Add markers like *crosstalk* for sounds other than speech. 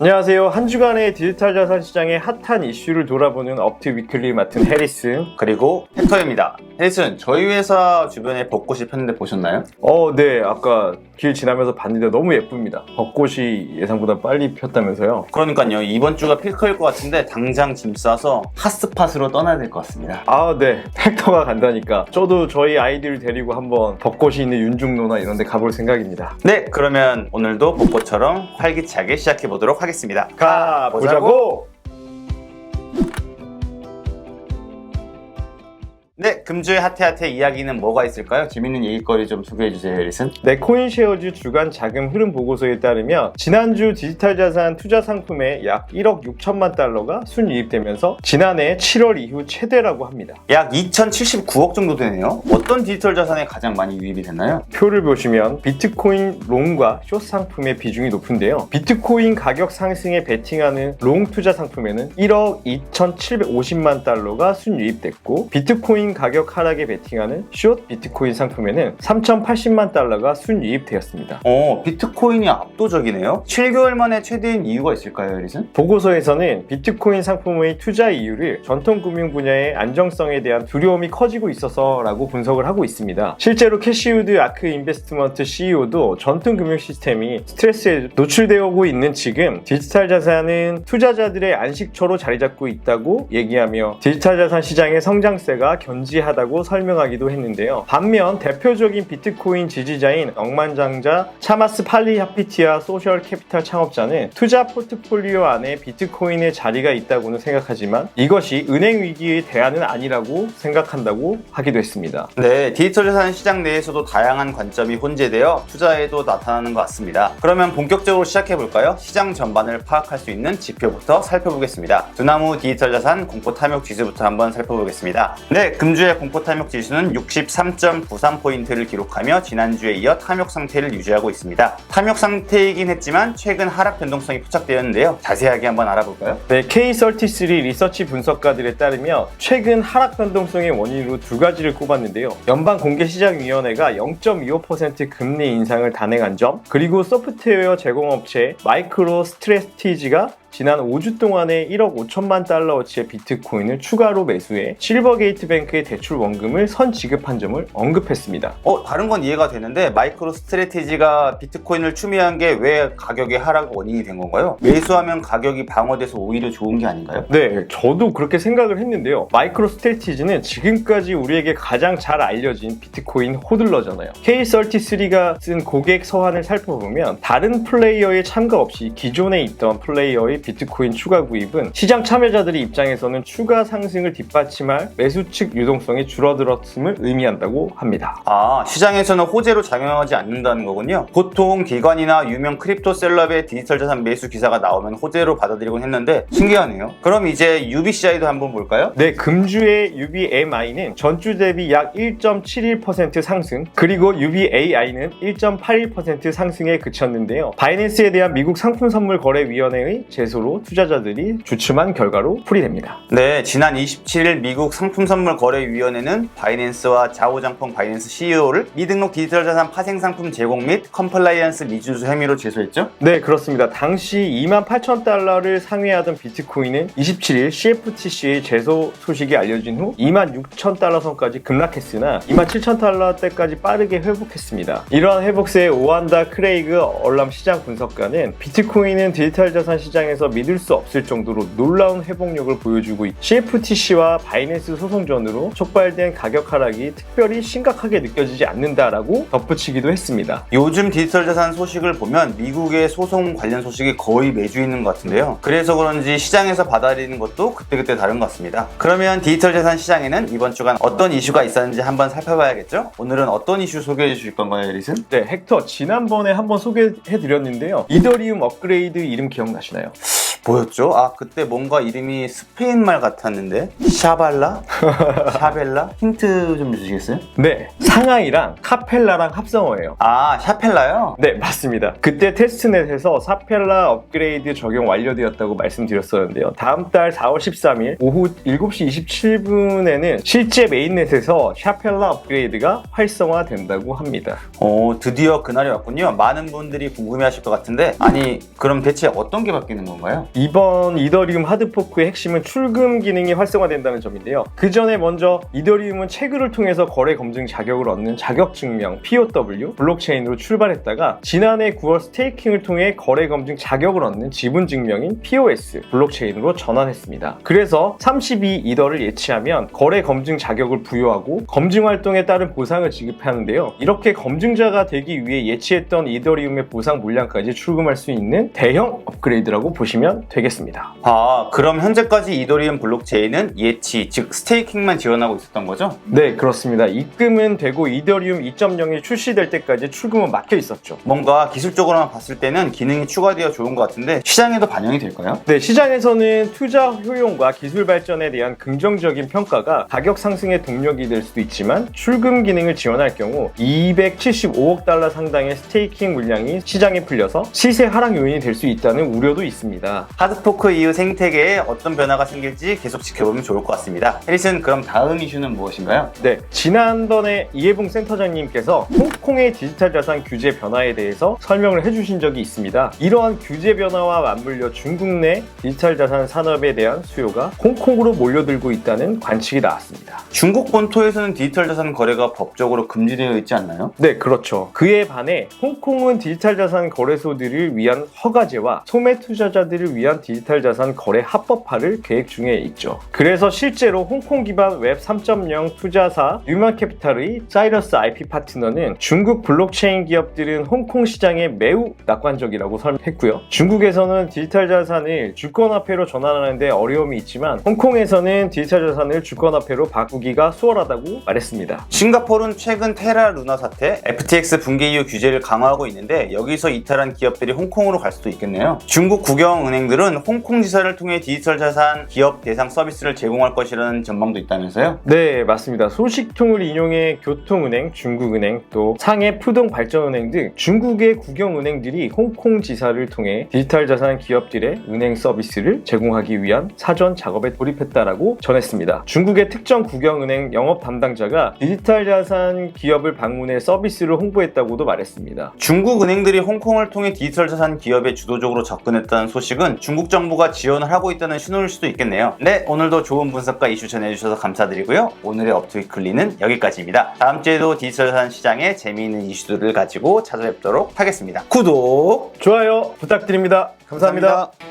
안녕하세요. 한 주간의 디지털 자산 시장의 핫한 이슈를 돌아보는 업트 위클리 맡은 해리스. 그리고 헥터입니다. 혜리슨, 저희 회사 주변에 벚꽃이 폈는데 보셨나요? 어, 네. 아까 길 지나면서 봤는데 너무 예쁩니다. 벚꽃이 예상보다 빨리 폈다면서요. 그러니까요, 이번 주가 피크일 것 같은데 당장 짐 싸서 핫스팟으로 떠나야 될 것 같습니다. 아, 네. 헥터가 간다니까. 저도 저희 아이들을 데리고 한번 벚꽃이 있는 윤중로나 이런 데 가볼 생각입니다. 네, 그러면 오늘도 벚꽃처럼 활기차게 시작해 보도록 하겠습니다. 가보자고! 네, 금주의 핫해핫해 이야기는 뭐가 있을까요? 재밌는 얘기거리 좀 소개해 주세요, 혜리슨. 네, 코인쉐어즈 주간 자금 흐름 보고서에 따르면 지난주 디지털 자산 투자 상품에 약 1억 6천만 달러가 순이입되면서 지난해 7월 이후 최대라고 합니다. 약 2,079억 정도 되네요. 어떤 디지털 자산에 가장 많이 유입이 됐나요? 표를 보시면 비트코인 롱과 숏 상품의 비중이 높은데요. 비트코인 가격 상승에 베팅하는 롱 투자 상품에는 1억 2,750만 달러가 순유입됐고 비트코인 가격 하락에 베팅하는 숏 비트코인 상품에는 3,080만 달러가 순유입되었습니다. 어, 비트코인이 압도적이네요. 7개월 만에 최대인 이유가 있을까요, 혜리슨? 보고서에서는 비트코인 상품의 투자 이유를 전통 금융 분야의 안정성에 대한 두려움이 커지고 있어서라고 분석을 하고 있습니다. 실제로 캐시우드 아크 인베스트먼트 CEO도 전통 금융 시스템이 스트레스에 노출되어 오고 있는 지금 디지털 자산은 투자자들의 안식처로 자리 잡고 있다고 얘기하며 디지털 자산 시장의 성장세가 견지하 다고 설명하기도 했는데요. 반면 대표적인 비트코인 지지자인 억만장자 차마스 팔리하피티아 소셜 캐피탈 창업자는 투자 포트폴리오 안에 비트코인의 자리가 있다고는 생각하지만 이것이 은행 위기의 대안은 아니라고 생각한다고 하기도 했습니다. 네, 디지털 자산 시장 내에서도 다양한 관점이 혼재되어 투자에도 나타나는 것 같습니다. 그러면 본격적으로 시작해 볼까요? 시장 전반을 파악할 수 있는 지표부터 살펴보겠습니다. 두나무 디지털 자산 공포 탐욕 지수부터 한번 살펴보겠습니다. 네, 금주의 공포 탐욕 지수는 63.93포인트를 기록하며 지난주에 이어 탐욕 상태를 유지하고 있습니다. 탐욕 상태이긴 했지만 최근 하락 변동성이 포착되었는데요. 자세하게 한번 알아볼까요? 네, K33 리서치 분석가들에 따르면 최근 하락 변동성의 원인으로 두 가지를 꼽았는데요. 연방 공개 시장 위원회가 0.25% 금리 인상을 단행한 점, 그리고 소프트웨어 제공업체 마이크로 스트레티지가 지난 5주 동안에 1억 5천만 달러어치의 비트코인을 추가로 매수해 실버게이트뱅크의 대출 원금을 선 지급한 점을 언급했습니다. 어, 다른 건 이해가 되는데 마이크로 스트레티지가 비트코인을 추미한 게 왜 가격의 하락 원인이 된 건가요? 매수하면 가격이 방어돼서 오히려 좋은 게 아닌가요? 네, 저도 그렇게 생각을 했는데요. 마이크로 스트레티지는 지금까지 우리에게 가장 잘 알려진 비트코인 호들러잖아요. K33가 쓴 고객 서한을 살펴보면 다른 플레이어의 참가 없이 기존에 있던 플레이어의 비트코인 추가 구입은 시장 참여자들의 입장에서는 추가 상승을 뒷받침할 매수 측 유동성이 줄어들었음을 의미한다고 합니다. 아, 시장에서는 호재로 작용하지 않는다는 거군요. 보통 기관이나 유명 크립토 셀럽의 디지털 자산 매수 기사가 나오면 호재로 받아들이곤 했는데 신기하네요. 그럼 이제 UBCI도 한번 볼까요? 네, 금주의 UBMI는 전주 대비 약 1.71% 상승, 그리고 UBAI는 1.81% 상승에 그쳤는데요. 바이낸스에 대한 미국 상품 선물 거래 위원회의 제 소로 투자자들이 주춤한 결과로 풀이됩니다. 네, 지난 27일 미국 상품선물거래위원회는 바이낸스와 자오장펑 바이낸스 CEO를 미등록 디지털 자산 파생 상품 제공 및 컴플라이언스 미준수 혐의로 제소했죠? 네, 그렇습니다. 당시 2만 8천 달러를 상회하던 비트코인은 27일 CFTC의 제소 소식이 알려진 후 2만 6천 달러 선까지 급락했으나 2만 7천 달러대까지 빠르게 회복했습니다. 이러한 회복세에 오한다 크레이그 얼람 시장 분석가는 비트코인은 디지털 자산 시 장에서 믿을 수 없을 정도로 놀라운 회복력을 보여주고 있 CFTC와 바이낸스 소송전으로 촉발된 가격 하락이 특별히 심각하게 느껴지지 않는다라고 덧붙이기도 했습니다. 요즘 디지털 자산 소식을 보면 미국의 소송 관련 소식이 거의 매주 있는 것 같은데요. 그래서 그런지 시장에서 받아들이는 것도 그때그때 다른 것 같습니다. 그러면 디지털 자산 시장에는 이번 주간 어떤 이슈가 있었는지 한번 살펴봐야겠죠? 오늘은 어떤 이슈 소개해 주실 건가요, 에리슨? 네, 헥터 지난번에 한번 소개해 드렸는데요. 이더리움 업그레이드 이름 기억나시나요? 뭐였죠? 아 그때 뭔가 이름이 스페인 말 같았는데 샤발라? *laughs* 샤벨라? 힌트 좀 주시겠어요? 네, 상하이랑 카펠라랑 합성어예요. 아 샤펠라요? 네, 맞습니다. 그때 테스트넷에서 사펠라 업그레이드 적용 완료되었다고 말씀드렸었는데요. 다음 달 4월 13일 오후 7시 27분에는 실제 메인넷에서 샤펠라 업그레이드가 활성화된다고 합니다. 오 드디어 그날이 왔군요 많은 분들이 궁금해하실 것 같은데 아니 그럼 대체 어떤 게 바뀌는 건가요? 이번 이더리움 하드포크의 핵심은 출금 기능이 활성화된다는 점인데요. 그 전에 먼저 이더리움은 채굴을 통해서 거래 검증 자격을 얻는 자격 증명 POW 블록체인으로 출발했다가 지난해 9월 스테이킹을 통해 거래 검증 자격을 얻는 지분 증명인 POS 블록체인으로 전환했습니다. 그래서 32 이더를 예치하면 거래 검증 자격을 부여하고 검증 활동에 따른 보상을 지급하는데요. 이렇게 검증자가 되기 위해 예치했던 이더리움의 보상 물량까지 출금할 수 있는 대형 업그레이드라고 보시면 되겠습니다. 아 그럼 현재까지 이더리움 블록체인은 예치 즉 스테이킹만 지원하고 있었던 거죠? 네, 그렇습니다. 입금은 되고 이더리움 2.0이 출시될 때까지 출금은 막혀 있었죠. 뭔가 기술적으로만 봤을 때는 기능이 추가되어 좋은 것 같은데 시장에도 반영이 될까요? 네, 시장에서는 투자 효용과 기술 발전에 대한 긍정적인 평가가 가격 상승의 동력이 될 수도 있지만 출금 기능을 지원할 경우 275억 달러 상당의 스테이킹 물량이 시장에 풀려서 시세 하락 요인이 될 수 있다는 우려도 있습니다. 하드포크 이후 생태계에 어떤 변화가 생길지 계속 지켜보면 좋을 것 같습니다. 해리슨 그럼 다음 이슈는 무엇인가요? 네, 지난번에 이해봉 센터장님께서 홍콩의 디지털 자산 규제 변화에 대해서 설명을 해주신 적이 있습니다. 이러한 규제 변화와 맞물려 중국 내 디지털 자산 산업에 대한 수요가 홍콩으로 몰려들고 있다는 관측이 나왔습니다. 중국 본토에서는 디지털 자산 거래가 법적으로 금지되어 있지 않나요? 네, 그렇죠. 그에 반해 홍콩은 디지털 자산 거래소들을 위한 허가제와 소매 투자자들을 위한 디지털 자산 거래 합법화를 계획 중에 있죠. 그래서 실제로 홍콩 기반 웹 3.0 투자사 뉴마캐피탈의 사이러스 IP 파트너는 중국 블록체인 기업들은 홍콩 시장에 매우 낙관적이라고 설명했고요. 중국에서는 디지털 자산을 주권화폐로 전환하는데 어려움이 있지만 홍콩에서는 디지털 자산을 주권화폐로 바꾸기가 수월하다고 말했습니다. 싱가포르는 최근 테라 루나 사태, FTX 붕괴 이후 규제를 강화하고 있는데 여기서 이탈한 기업들이 홍콩으로 갈 수도 있겠네요. 중국 국영은행 들은 홍콩 지사를 통해 디지털 자산 기업 대상 서비스를 제공할 것이라는 전망도 있다면서요? 네, 맞습니다. 소식통을 인용해 교통은행, 중국은행, 또 상해 푸동발전은행 등 중국의 국영은행들이 홍콩 지사를 통해 디지털 자산 기업들의 은행 서비스를 제공하기 위한 사전 작업에 돌입했다라고 전했습니다. 중국의 특정 국영은행 영업 담당자가 디지털 자산 기업을 방문해 서비스를 홍보했다고도 말했습니다. 중국 은행들이 홍콩을 통해 디지털 자산 기업에 주도적으로 접근했다는 소식은 중국 정부가 지원을 하고 있다는 신호일 수도 있겠네요. 네, 오늘도 좋은 분석과 이슈 전해주셔서 감사드리고요. 오늘의 업투위클리는 여기까지입니다. 다음 주에도 디지털 자산 시장의 재미있는 이슈들을 가지고 찾아뵙도록 하겠습니다. 구독! 좋아요 부탁드립니다 감사합니다.